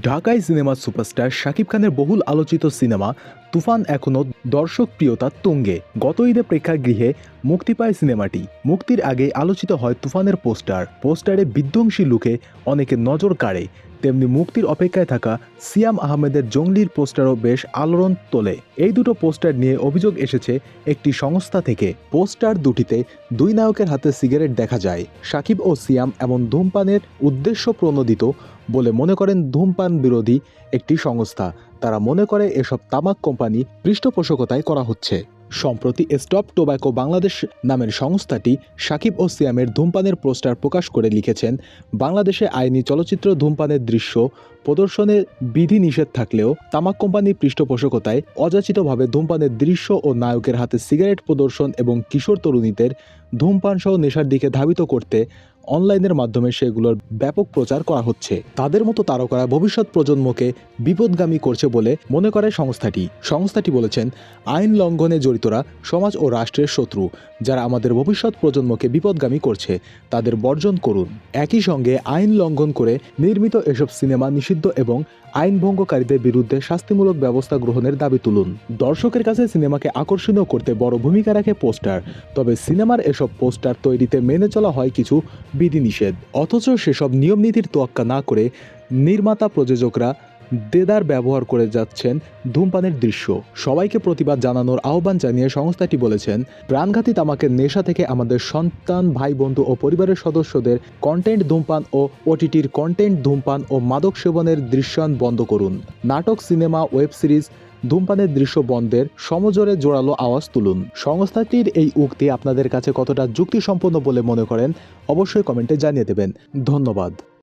ঢাকায় সিনেমার সুপারস্টার শাকিব খানের বহুল আলোচিত সিনেমা তুফান এখনও দর্শক প্রিয়তার তুঙ্গে। গত ঈদে প্রেক্ষাগৃহে মুক্তি পায় সিনেমাটি। মুক্তির আগে আলোচিত হয় তুফানের পোস্টার। পোস্টারে বিধ্বংসী লুকে অনেকে নজর কাড়ে। তেমনি মুক্তির অপেক্ষায় থাকা সিয়াম আহমেদের জঙ্গলির পোস্টারও বেশ আলোড়ন তোলে। এই দুটো পোস্টার নিয়ে অভিযোগ এসেছে একটি সংস্থা থেকে। পোস্টার দুটিতে দুই নায়কের হাতে সিগারেট দেখা যায়। সাকিব ও সিয়াম এমন ধূমপানের উদ্দেশ্য প্রণোদিত বলে মনে করেন ধূমপান বিরোধী একটি সংস্থা। তারা মনে করে এসব তামাক কোম্পানি পৃষ্ঠপোষকতায় করা হচ্ছে। সম্প্রতি স্টপ টোব্যাকো বাংলাদেশ নামের সংস্থাটি সাকিব ও সিয়ামের ধূমপানের পোস্টার প্রকাশ করে লিখেছেন, বাংলাদেশে আইনি চলচ্চিত্র ধূমপানের দৃশ্য প্রদর্শনের বিধি নিষেধ থাকলেও তামাক কোম্পানির পৃষ্ঠপোষকতায় অযাচিতভাবে ধূমপানের দৃশ্য ও নায়কের হাতে সিগারেট প্রদর্শন এবং কিশোর তরুণীদের ধূমপান সহ নেশার দিকে ধাবিত করতে অনলাইনের মাধ্যমে সেগুলোর ব্যাপক প্রচার করা হচ্ছে। তাদের মতো তারকারা ভবিষ্যৎ প্রজন্মকে বিপদগামী করছে বলে মনে করে সংস্থাটি। সংস্থাটি বলেছেন, আইন লঙ্ঘনে জড়িতরা সমাজ ও রাষ্ট্রের শত্রু, যারা আমাদের ভবিষ্যৎ প্রজন্মকে বিপদগামী করছে, তাদের বর্জন করুন। একই সঙ্গে আইন লঙ্ঘন করে নির্মিত এসব সিনেমা নিষিদ্ধ এবং আইন ভঙ্গকারীদের বিরুদ্ধে শাস্তিমূলক ব্যবস্থা গ্রহণের দাবি তুলুন। দর্শকের কাছে সিনেমাকে আকর্ষণীয় করতে বড় ভূমিকা রাখে পোস্টার, তবে সিনেমার এসব পোস্টার তৈরিতে মেনে চলা হয় কিছু বিধিনিষেধ। অথচ সেসব নিয়মনীতির তোয়াক্কা না করে নির্মাতা প্রযোজকরা দেদার ব্যবহার করে যাচ্ছেন ধূমপানের দৃশ্য। সবাইকে প্রতিবাদ জানানোর আহ্বান জানিয়ে সংস্থাটি বলেছেন, প্রাণঘাতী তামাকের নেশা থেকে আমাদের সন্তান ভাই বন্ধু ও পরিবারের সদস্যদের কন্টেন্ট ধূমপান ও ওটিটির কন্টেন্ট ধূমপান ও মাদক সেবনের দৃশ্যায়ন বন্ধ করুন। নাটক, সিনেমা, ওয়েব সিরিজ, ধূমপানের দৃশ্য বন্ধের সমজোরে জোরালো আওয়াজ তুলুন। সংস্থাটির এই উক্তি আপনাদের কাছে কতটা যুক্তিসম্পন্ন বলে মনে করেন, অবশ্যই কমেন্টে জানিয়ে দেবেন। ধন্যবাদ।